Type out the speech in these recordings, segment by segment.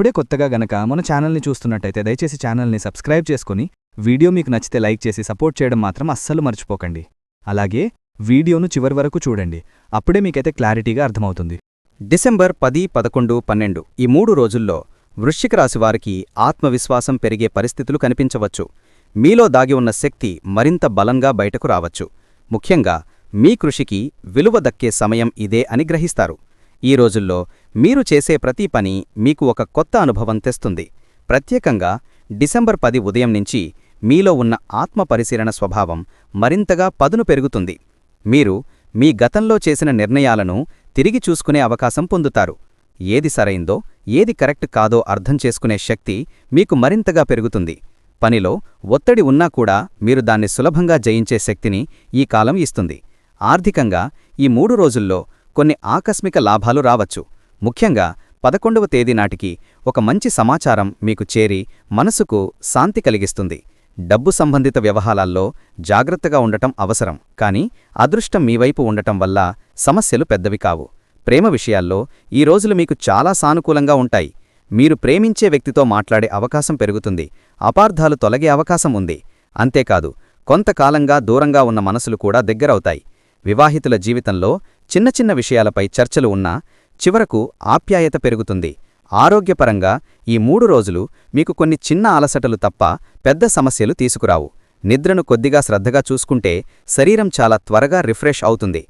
ఇప్పుడే కొత్తగా గనక మన ఛానల్ని చూస్తున్నట్టయితే దయచేసి ఛానల్ని సబ్స్క్రైబ్ చేసుకుని వీడియో మీకు నచ్చితే లైక్ చేసి సపోర్ట్ చేయడం మాత్రం అస్సలు మర్చిపోకండి. అలాగే వీడియోను చివరి వరకు చూడండి. అప్పుడే మీకైతే క్లారిటీగా అర్థమవుతుంది. డిసెంబర్ పది పదకొండు పన్నెండు ఈ మూడు రోజుల్లో వృశ్చిక రాశివారికి ఆత్మవిశ్వాసం పెరిగే పరిస్థితులు కనిపించవచ్చు. మీలో దాగి ఉన్న శక్తి మరింత బలంగా బయటకు రావచ్చు. ముఖ్యంగా మీ కృషికి విలువ దక్కే సమయం ఇదే అని గ్రహిస్తారు. ఈ రోజుల్లో మీరు చేసే ప్రతి పని మీకు ఒక కొత్త అనుభవం తెస్తుంది. ప్రత్యేకంగా డిసెంబర్ పది ఉదయం నుంచి మీలో ఉన్న ఆత్మ పరిశీలన స్వభావం మరింతగా పదును పెరుగుతుంది. మీరు మీ గతంలో చేసిన నిర్ణయాలను తిరిగి చూసుకునే అవకాశం పొందుతారు. ఏది సరైందో ఏది కరెక్ట్ కాదో అర్థం చేసుకునే శక్తి మీకు మరింతగా పెరుగుతుంది. పనిలో ఒత్తిడి ఉన్నా కూడా మీరు దాన్ని సులభంగా జయించే శక్తిని ఈ కాలం ఇస్తుంది. ఆర్థికంగా ఈ మూడు రోజుల్లో కొన్ని ఆకస్మిక లాభాలు రావచ్చు. ముఖ్యంగా పదకొండవ తేదీ నాటికి ఒక మంచి సమాచారం మీకు చేరి మనసుకు శాంతి కలిగిస్తుంది. డబ్బు సంబంధిత వ్యవహారాల్లో జాగ్రత్తగా ఉండటం అవసరం. కానీ అదృష్టం మీవైపు ఉండటం వల్ల సమస్యలు పెద్దవి కావు. ప్రేమ విషయాల్లో ఈ రోజులు మీకు చాలా సానుకూలంగా ఉంటాయి. మీరు ప్రేమించే వ్యక్తితో మాట్లాడే అవకాశం పెరుగుతుంది. అపార్థాలు తొలగే అవకాశం ఉంది. అంతేకాదు కొంతకాలంగా దూరంగా ఉన్న మనసులు కూడా దగ్గరవుతాయి. వివాహితుల జీవితంలో చిన్న చిన్న విషయాలపై చర్చలు ఉన్నా చివరకు ఆప్యాయత పెరుగుతుంది. ఆరోగ్యపరంగా ఈ మూడు రోజులు మీకు కొన్ని చిన్న అలసటలు తప్ప పెద్ద సమస్యలు తీసుకురావు. నిద్రను కొద్దిగా శ్రద్ధగా చూసుకుంటే శరీరం చాలా త్వరగా రిఫ్రెష్ అవుతుంది.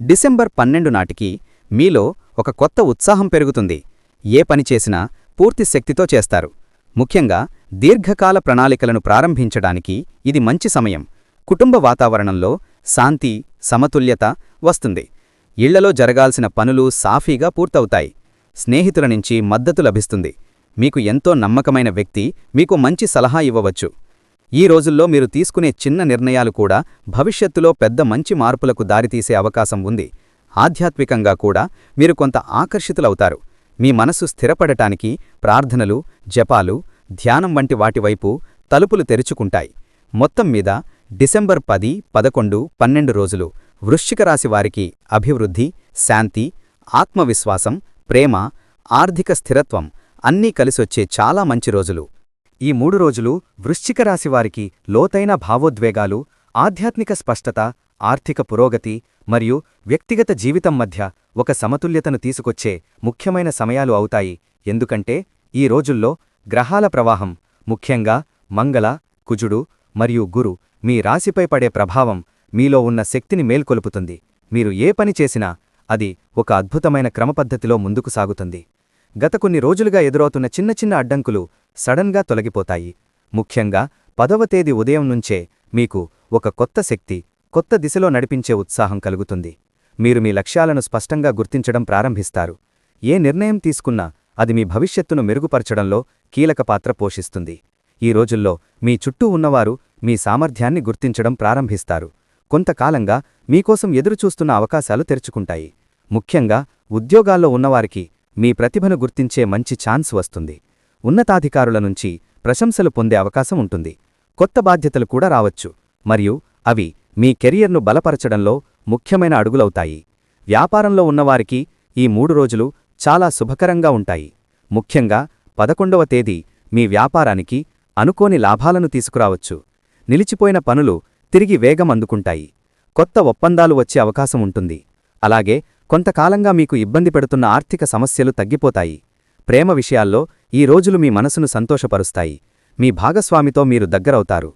డిసెంబర్ పన్నెండు నాటికి మీలో ఒక కొత్త ఉత్సాహం పెరుగుతుంది. ఏ పని చేసినా పూర్తి శక్తితో చేస్తారు. ముఖ్యంగా దీర్ఘకాల ప్రణాళికలను ప్రారంభించడానికి ఇది మంచి సమయం. కుటుంబ వాతావరణంలో శాంతి సమతుల్యత వస్తుంది. ఇళ్ళలో జరగాల్సిన పనులు సాఫీగా పూర్తవుతాయి. స్నేహితుల నుంచి మద్దతు లభిస్తుంది. మీకు ఎంతో నమ్మకమైన వ్యక్తి మీకు మంచి సలహా ఇవ్వవచ్చు. ఈ రోజుల్లో మీరు తీసుకునే చిన్న నిర్ణయాలు కూడా భవిష్యత్తులో పెద్ద మంచి మార్పులకు దారితీసే అవకాశం ఉంది. ఆధ్యాత్మికంగా కూడా మీరు కొంత ఆకర్షితులవుతారు. మీ మనసు స్థిరపడటానికి ప్రార్థనలు జపాలు ధ్యానం వంటి వాటివైపు తలుపులు తెరుచుకుంటాయి. మొత్తం మీద డిసెంబర్ పది పదకొండు పన్నెండు రోజులు వృశ్చిక రాశి వారికి అభివృద్ధి శాంతి ఆత్మవిశ్వాసం ప్రేమ ఆర్థిక స్థిరత్వం అన్నీ కలిసొచ్చే చాలా మంచి రోజులు. ఈ మూడు రోజులు వృశ్చిక రాశి వారికి లోతైన భావోద్వేగాలు ఆధ్యాత్మిక స్పష్టత ఆర్థిక పురోగతి మరియు వ్యక్తిగత జీవితం మధ్య ఒక సమతుల్యతను తీసుకొచ్చే ముఖ్యమైన సమయాలు అవుతాయి. ఎందుకంటే ఈ రోజుల్లో గ్రహాల ప్రవాహం ముఖ్యంగా మంగళ కుజుడు మరియు గురు మీ రాశిపై పడే ప్రభావం మీలో ఉన్న శక్తిని మేల్కొలుపుతుంది. మీరు ఏ పని చేసినా అది ఒక అద్భుతమైన క్రమపద్ధతిలో ముందుకు సాగుతుంది. గత కొన్ని రోజులుగా ఎదురవుతున్న చిన్న చిన్న అడ్డంకులు సడన్గా తొలగిపోతాయి. ముఖ్యంగా పదవ తేదీ ఉదయం నుంచే మీకు ఒక కొత్త శక్తి కొత్త దిశలో నడిపించే ఉత్సాహం కలుగుతుంది. మీరు మీ లక్ష్యాలను స్పష్టంగా గుర్తించడం ప్రారంభిస్తారు. ఏ నిర్ణయం తీసుకున్నా అది మీ భవిష్యత్తును మెరుగుపరచడంలో కీలక పాత్ర పోషిస్తుంది. ఈ రోజుల్లో మీ చుట్టూ ఉన్నవారు మీ సామర్థ్యాన్ని గుర్తించడం ప్రారంభిస్తారు. కొంతకాలంగా మీకోసం ఎదురుచూస్తున్న అవకాశాలు తెరుచుకుంటాయి. ముఖ్యంగా ఉద్యోగాల్లో ఉన్నవారికి మీ ప్రతిభను గుర్తించే మంచి ఛాన్స్ వస్తుంది. ఉన్నతాధికారుల నుంచి ప్రశంసలు పొందే అవకాశం ఉంటుంది. కొత్త బాధ్యతలు కూడా రావచ్చు. మరియు అవి మీ కెరియర్ను బలపరచడంలో ముఖ్యమైన అడుగులవుతాయి. వ్యాపారంలో ఉన్నవారికి ఈ మూడు రోజులు చాలా శుభకరంగా ఉంటాయి. ముఖ్యంగా పదకొండవ తేదీ మీ వ్యాపారానికి అనుకోని లాభాలను తీసుకురావచ్చు. నిలిచిపోయిన పనులు తిరిగి వేగం అందుకుంటాయి కొత్త ఒప్పందాలు వచ్చే అవకాశం ఉంటుంది. అలాగే కొంతకాలంగా మీకు ఇబ్బంది పెడుతున్న ఆర్థిక సమస్యలు తగ్గిపోతాయి. ప్రేమ విషయాల్లో ఈ రోజులు మీ మనసును సంతోషపరుస్తాయి. మీ భాగస్వామితో మీరు దగ్గరవుతారు.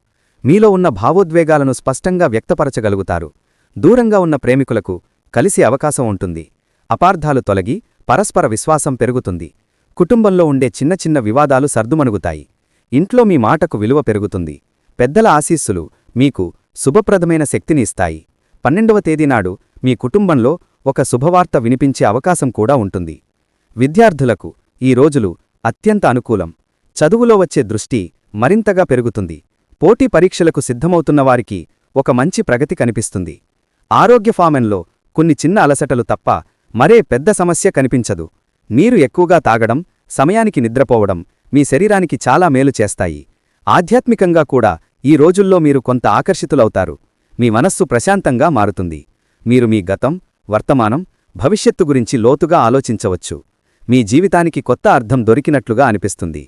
మీలో ఉన్న భావోద్వేగాలను స్పష్టంగా వ్యక్తపరచగలుగుతారు. దూరంగా ఉన్న ప్రేమికులకు కలిసి అవకాశం ఉంటుంది. అపార్థాలు తొలగి పరస్పర విశ్వాసం పెరుగుతుంది. కుటుంబంలో ఉండే చిన్న చిన్న వివాదాలు సర్దుమణుగుతాయి. ఇంట్లో మీ మాటకు విలువ పెరుగుతుంది. పెద్దల ఆశీస్సులు మీకు శుభప్రదమైన శక్తిని ఇస్తాయి. పన్నెండవ తేదీనాడు మీ కుటుంబంలో ఒక శుభవార్త వినిపించే అవకాశం కూడా ఉంటుంది. విద్యార్థులకు ఈ రోజులు అత్యంత అనుకూలం. చదువులో వచ్చే దృష్టి మరింతగా పెరుగుతుంది. పోటీ పరీక్షలకు సిద్ధమవుతున్నవారికి ఒక మంచి ప్రగతి కనిపిస్తుంది. ఆరోగ్య ఫామెన్లో కొన్ని చిన్న అలసటలు తప్ప మరే పెద్ద సమస్య కనిపించదు. నీరు ఎక్కువగా తాగడం సమయానికి నిద్రపోవడం మీ శరీరానికి చాలా మేలు చేస్తాయి. ఆధ్యాత్మికంగా కూడా ఈ రోజుల్లో మీరు కొంత ఆకర్షితులవుతారు. మీ మనస్సు ప్రశాంతంగా మారుతుంది. మీరు మీ గతం వర్తమానం భవిష్యత్తు గురించి లోతుగా ఆలోచించవచ్చు. మీ జీవితానికి కొత్త అర్థం దొరికినట్లుగా అనిపిస్తుంది.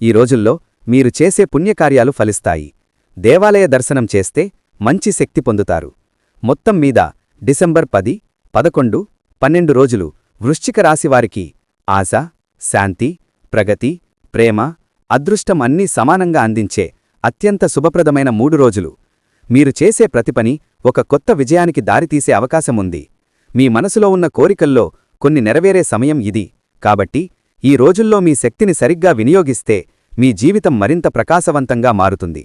ఈ రోజుల్లో మీరు చేసే పుణ్యకార్యాలు ఫలిస్తాయి. దేవాలయ దర్శనం చేస్తే మంచి శక్తి పొందుతారు. మొత్తం మీద డిసెంబర్ పది పదకొండు పన్నెండు రోజులు వృశ్చిక రాశివారికి ఆశ శాంతి ప్రగతి ప్రేమ అదృష్టం అన్నీ సమానంగా అందించే అత్యంత శుభప్రదమైన మూడు రోజులు. మీరు చేసే ప్రతి పని ఒక కొత్త విజయానికి దారితీసే అవకాశముంది మీ మనసులో ఉన్న కోరికల్లో కొన్ని నెరవేరే సమయం ఇది. కాబట్టి ఈ రోజుల్లో మీ శక్తిని సరిగ్గా వినియోగిస్తే మీ జీవితం మరింత ప్రకాశవంతంగా మారుతుంది.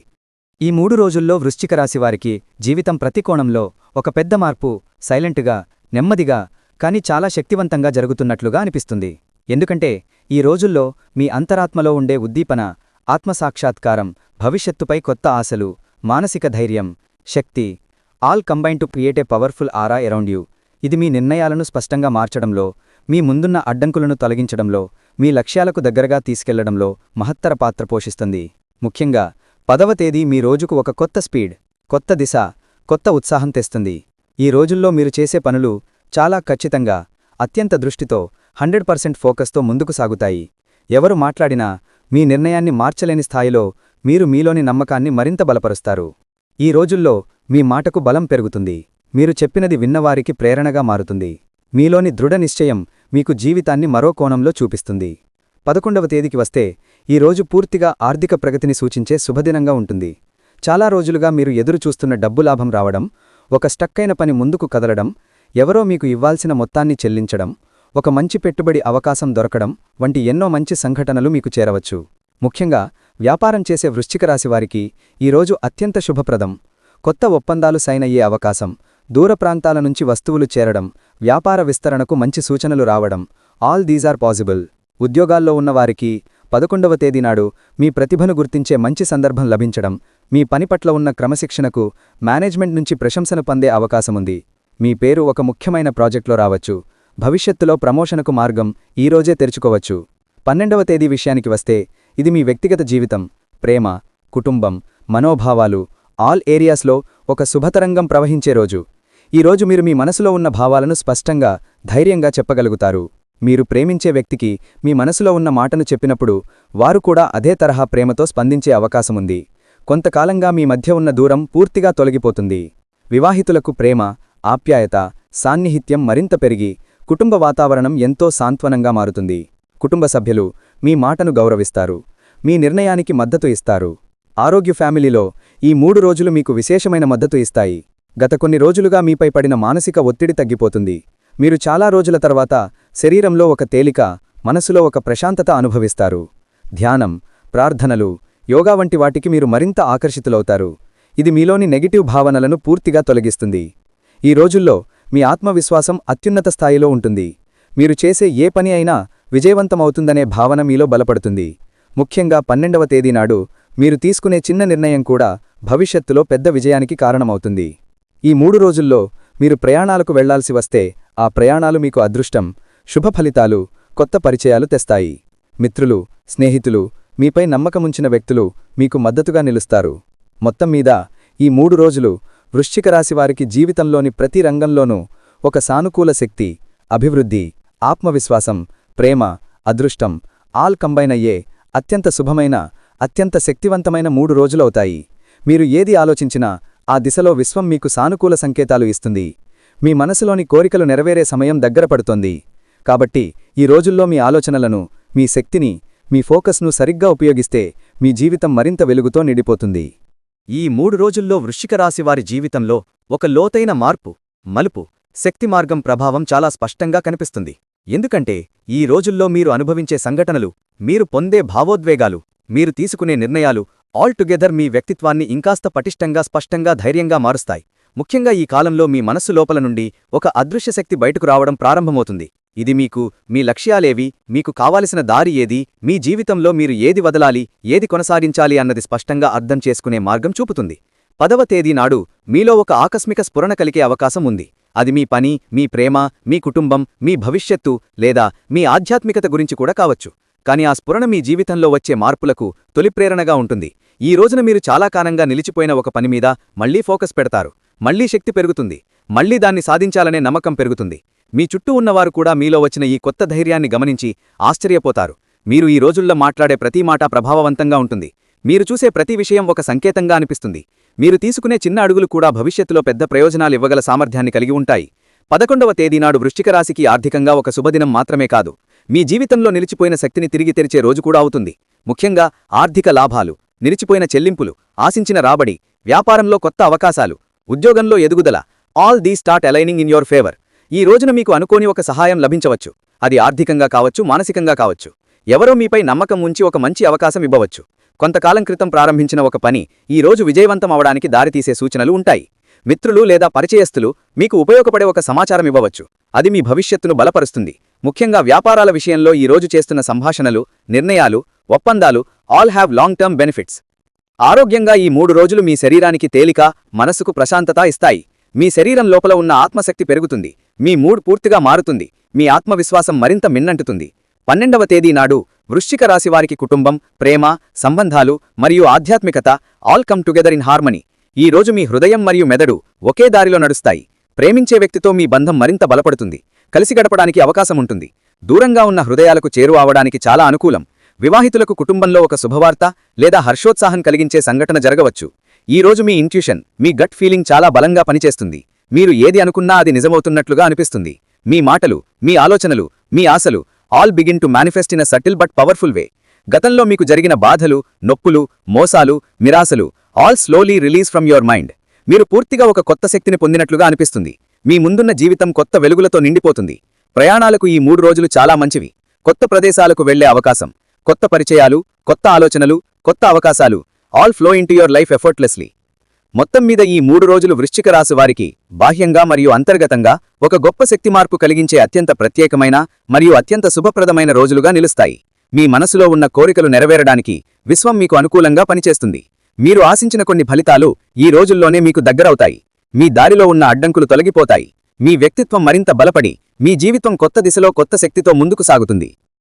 ఈ మూడు రోజుల్లో వృశ్చిక రాశివారికి జీవితం ప్రతి కోణంలో ఒక పెద్ద మార్పు సైలెంటుగా నెమ్మదిగా కాని చాలా శక్తివంతంగా జరుగుతున్నట్లుగా అనిపిస్తుంది. ఎందుకంటే ఈ రోజుల్లో మీ అంతరాత్మలో ఉండే ఉద్దీపన ఆత్మసాక్షాత్కారం భవిష్యత్తుపై కొత్త ఆశలు మానసిక ధైర్యం శక్తి all combine to create a powerful aura around you ఇది మీ నిర్ణయాలను స్పష్టంగా మార్చడంలో మీ ముందున్న అడ్డంకులను తొలగించడంలో మీ లక్ష్యాలకు దగ్గరగా తీసుకెళ్ళడంలో మహత్తర పాత్ర పోషిస్తుంది. ముఖ్యంగా పదవ తేదీ మీ రోజుకు ఒక కొత్త స్పీడ్ కొత్త దిశ కొత్త ఉత్సాహం తెస్తుంది. ఈ రోజుల్లో మీరు చేసే పనులు చాలా ఖచ్చితంగా అత్యంత దృష్టితో హండ్రెడ్ పర్సెంట్ ఫోకస్తో ముందుకు సాగుతాయి. ఎవరు మాట్లాడినా మీ నిర్ణయాన్ని మార్చలేని స్థాయిలో మీరు మీలోని నమ్మకాన్ని మరింత బలపరుస్తారు. ఈ రోజుల్లో మీ మాటకు బలం పెరుగుతుంది. మీరు చెప్పినది విన్నవారికి ప్రేరణగా మారుతుంది. మీలోని దృఢ నిశ్చయం మీకు జీవితాన్ని మరో కోణంలో చూపిస్తుంది. పదకొండవ తేదీకి వస్తే ఈ రోజు పూర్తిగా ఆర్థిక ప్రగతిని సూచించే శుభదినంగా ఉంటుంది. చాలా రోజులుగా మీరు ఎదురు చూస్తున్న డబ్బు లాభం రావడం ఒక స్టక్కైన పని ముందుకు కదలడం ఎవరో మీకు ఇవ్వాల్సిన మొత్తాన్ని చెల్లించడం ఒక మంచి పెట్టుబడి అవకాశం దొరకడం వంటి ఎన్నో మంచి సంఘటనలు మీకు చేరవచ్చు. ముఖ్యంగా వ్యాపారం చేసే వృశ్చిక రాశివారికి ఈరోజు అత్యంత శుభప్రదం. కొత్త ఒప్పందాలు సైన్ అయ్యే అవకాశం దూర ప్రాంతాల నుంచి వస్తువులు చేరడం వ్యాపార విస్తరణకు మంచి సూచనలు రావడం ఆల్ దీస్ ఆర్ పాసిబుల్ ఉద్యోగాల్లో ఉన్నవారికి పదకొండవ తేదీనాడు మీ ప్రతిభను గుర్తించే మంచి సందర్భం లభించడం మీ పని పట్ల ఉన్న క్రమశిక్షణకు మేనేజ్మెంట్ నుంచి ప్రశంసను పొందే అవకాశముంది. మీ పేరు ఒక ముఖ్యమైన ప్రాజెక్ట్లో రావచ్చు. భవిష్యత్తులో ప్రమోషనకు మార్గం ఈరోజే తెరుచుకోవచ్చు. పన్నెండవ తేదీ విషయానికి వస్తే ఇది మీ వ్యక్తిగత జీవితం ప్రేమ కుటుంబం మనోభావాలు ఆల్ ఏరియాస్లో ఒక శుభతరంగం ప్రవహించే రోజు. ఈరోజు మీరు మీ మనసులో ఉన్న భావాలను స్పష్టంగా ధైర్యంగా చెప్పగలుగుతారు. మీరు ప్రేమించే వ్యక్తికి మీ మనసులో ఉన్న మాటను చెప్పినప్పుడు వారు కూడా అదే తరహా ప్రేమతో స్పందించే అవకాశముంది కొంతకాలంగా మీ మధ్య ఉన్న దూరం పూర్తిగా తొలగిపోతుంది. వివాహితులకు ప్రేమ ఆప్యాయత సాన్నిహిత్యం మరింత పెరిగి కుటుంబ వాతావరణం ఎంతో సాంత్వనంగా మారుతుంది. కుటుంబ సభ్యులు మీ మాటను గౌరవిస్తారు. మీ నిర్ణయానికి మద్దతు ఇస్తారు. ఆరోగ్య ఫ్యామిలీలో ఈ మూడు రోజులు మీకు విశేషమైన మద్దతు ఇస్తాయి. గత కొన్ని రోజులుగా మీపై పడిన మానసిక ఒత్తిడి తగ్గిపోతుంది. మీరు చాలా రోజుల తర్వాత శరీరంలో ఒక తేలిక మనసులో ఒక ప్రశాంతత అనుభవిస్తారు. ధ్యానం ప్రార్థనలు యోగా వంటి వాటికి మీరు మరింత ఆకర్షితులవుతారు. ఇది మీలోని నెగిటివ్ భావనలను పూర్తిగా తొలగిస్తుంది. ఈ రోజుల్లో మీ ఆత్మవిశ్వాసం అత్యున్నత స్థాయిలో ఉంటుంది. మీరు చేసే ఏ పని అయినా విజయవంతమవుతుందనే భావన మీలో బలపడుతుంది. ముఖ్యంగా పన్నెండవ తేదీనాడు మీరు తీసుకునే చిన్న నిర్ణయం కూడా భవిష్యత్తులో పెద్ద విజయానికి కారణమవుతుంది. ఈ మూడు రోజుల్లో మీరు ప్రయాణాలకు వెళ్ళాల్సి వస్తే ఆ ప్రయాణాలు మీకు అదృష్టం శుభ ఫలితాలు కొత్త పరిచయాలు తెస్తాయి. మిత్రులు స్నేహితులు మీపై నమ్మకముంచిన వ్యక్తులు మీకు మద్దతుగా నిలుస్తారు. మొత్తం మీద ఈ మూడు రోజులు వృశ్చిక రాశివారికి జీవితంలోని ప్రతి రంగంలోనూ ఒక సానుకూల శక్తి అభివృద్ధి ఆత్మవిశ్వాసం ప్రేమ అదృష్టం ఆల్ కంబైన్ అయ్యే అత్యంత శుభమైన అత్యంత శక్తివంతమైన మూడు రోజులవుతాయి. మీరు ఏది ఆలోచించినా ఆ దిశలో విశ్వం మీకు సానుకూల సంకేతాలు ఇస్తుంది. మీ మనసులోని కోరికలు నెరవేరే సమయం దగ్గర పడుతోంది. కాబట్టి ఈ రోజుల్లో మీ ఆలోచనలను మీ శక్తిని మీ ఫోకస్ను సరిగ్గా ఉపయోగిస్తే మీ జీవితం మరింత వెలుగుతో నిండిపోతుంది. ఈ మూడు రోజుల్లో వృశ్చికరాశివారి జీవితంలో ఒక లోతైన మార్పు మలుపు శక్తి మార్గం ప్రభావం చాలా స్పష్టంగా కనిపిస్తుంది. ఎందుకంటే ఈ రోజుల్లో మీరు అనుభవించే సంఘటనలు మీరు పొందే భావోద్వేగాలు మీరు తీసుకునే నిర్ణయాలు ఆల్టుగెదర్ మీ వ్యక్తిత్వాన్ని ఇంకాస్త పటిష్టంగా స్పష్టంగా ధైర్యంగా మారుస్తాయి. ముఖ్యంగా ఈ కాలంలో మీ మనస్సు లోపల నుండి ఒక అదృశ్యశక్తి బయటకు రావడం ప్రారంభమవుతుంది. ఇది మీకు మీ లక్ష్యాలేవి మీకు కావాల్సిన దారి ఏది మీ జీవితంలో మీరు ఏది వదలాలి ఏది కొనసాగించాలి అన్నది స్పష్టంగా అర్థం చేసుకునే మార్గం చూపుతుంది. పదవ తేదీ నాడు మీలో ఒక ఆకస్మిక స్ఫురణ కలిగే అవకాశం ఉంది. అది మీ పని మీ ప్రేమ మీ కుటుంబం మీ భవిష్యత్తు లేదా మీ ఆధ్యాత్మికత గురించి కూడా కావచ్చు. కాని ఆ స్ఫురణ మీ జీవితంలో వచ్చే మార్పులకు తొలి ప్రేరణగా ఉంటుంది. ఈ రోజున మీరు చాలా కాలంగా నిలిచిపోయిన ఒక పని మీద మళ్ళీ ఫోకస్ పెడతారు. మళ్ళీ శక్తి పెరుగుతుంది. మళ్ళీ దాన్ని సాధించాలనే నమ్మకం పెరుగుతుంది. మీ చుట్టూ ఉన్నవారు కూడా మీలో వచ్చిన ఈ కొత్త ధైర్యాన్ని గమనించి ఆశ్చర్యపోతారు. మీరు ఈ రోజుల్లో మాట్లాడే ప్రతి మాట ప్రభావవంతంగా ఉంటుంది. మీరు చూసే ప్రతి విషయం ఒక సంకేతంగా అనిపిస్తుంది. మీరు తీసుకునే చిన్న అడుగులు కూడా భవిష్యత్తులో పెద్ద ప్రయోజనాలు ఇవ్వగల సామర్థ్యాన్ని కలిగి ఉంటాయి. పదకొండవ తేదీనాడు వృష్టిక రాశికి ఆర్థికంగా ఒక శుభదినం మాత్రమే కాదు. మీ జీవితంలో నిలిచిపోయిన శక్తిని తిరిగి తెరిచే రోజు కూడా అవుతుంది. ముఖ్యంగా ఆర్థిక లాభాలు నిలిచిపోయిన చెల్లింపులు ఆశించిన రాబడి వ్యాపారంలో కొత్త అవకాశాలు ఉద్యోగంలో ఎదుగుదల all the start aligning in your favour ఈ రోజున మీకు అనుకోని ఒక సహాయం లభించవచ్చు. అది ఆర్థికంగా కావచ్చు మానసికంగా కావచ్చు. ఎవరో మీపై నమ్మకం ఉంచి ఒక మంచి అవకాశం ఇవ్వవచ్చు. కొంతకాలం క్రితం ప్రారంభించిన ఒక పని ఈ రోజు విజయవంతం అవడానికి దారితీసే సూచనలు ఉంటాయి. మిత్రులు లేదా పరిచయస్తులు మీకు ఉపయోగపడే ఒక సమాచారం ఇవ్వవచ్చు. అది మీ భవిష్యత్తును బలపరుస్తుంది. ముఖ్యంగా వ్యాపారాల విషయంలో ఈ రోజు చేస్తున్న సంభాషణలు నిర్ణయాలు ఒప్పందాలు all have long term benefits ఆరోగ్యంగా ఈ మూడు రోజులు మీ శరీరానికి తేలిక మనసుకు ప్రశాంతత ఇస్తాయి. మీ శరీరం లోపల ఉన్న ఆత్మశక్తి పెరుగుతుంది. మీ మూడ్ పూర్తిగా మారుతుంది. మీ ఆత్మవిశ్వాసం మరింత మిన్నంటుతుంది. పన్నెండవ తేదీ నాడు వృశ్చిక రాశివారికి కుటుంబం ప్రేమ సంబంధాలు మరియు ఆధ్యాత్మికత all come together in harmony. ఈ రోజు మీ హృదయం మరియు మెదడు ఒకే దారిలో నడుస్తాయి. ప్రేమించే వ్యక్తితో మీ బంధం మరింత బలపడుతుంది. కలిసి గడపడానికి అవకాశం ఉంటుంది. దూరంగా ఉన్న హృదయాలకు చేరు అవడానికి చాలా అనుకూలం. వివాహితులకు కుటుంబంలో ఒక శుభవార్త లేదా హర్షోత్సాహం కలిగించే సంఘటన జరగవచ్చు. ఈ రోజు మీ ఇంట్యూషన్ మీ గట్ ఫీలింగ్ చాలా బలంగా పనిచేస్తుంది. మీరు ఏది అనుకున్నా అది నిజమవుతున్నట్లుగా అనిపిస్తుంది. మీ మాటలు మీ ఆలోచనలు మీ ఆశలు all begin to manifest in a subtle but powerful way గతంలో మీకు జరిగిన బాధలు నొప్పులు మోసాలు మిరాశలు all slowly release from your mind మీరు పూర్తిగా ఒక కొత్త శక్తిని పొందినట్లుగా అనిపిస్తుంది. మీ ముందున్న జీవితం కొత్త వెలుగులతో నిండిపోతుంది. ప్రయాణాలకు ఈ మూడు రోజులు చాలా మంచివి. కొత్త ప్రదేశాలకు వెళ్ళే అవకాశం కొత్త పరిచయాలు కొత్త ఆలోచనలు కొత్త అవకాశాలు all flow into your life effortlessly మొత్తం మీద ఈ మూడు రోజులు వృశ్చిక రాశి వారికి బాహ్యంగా మరియు అంతర్గతంగా ఒక గొప్ప శక్తి మార్పు కలిగించే అత్యంత ప్రత్యేకమైన మరియు అత్యంత శుభప్రదమైన రోజులుగా నిలుస్తాయి. మీ మనసులో ఉన్న కోరికలు నెరవేరడానికి విశ్వం మీకు అనుకూలంగా పనిచేస్తుంది. మీరు ఆశించిన కొన్ని ఫలితాలు ఈ రోజుల్లోనే మీకు దగ్గరవుతాయి. మీ దారిలో ఉన్న అడ్డంకులు తొలగిపోతాయి. మీ వ్యక్తిత్వం మరింత బలపడి మీ జీవితం కొత్త దిశలో కొత్త శక్తితో ముందుకు సాగుతుంది.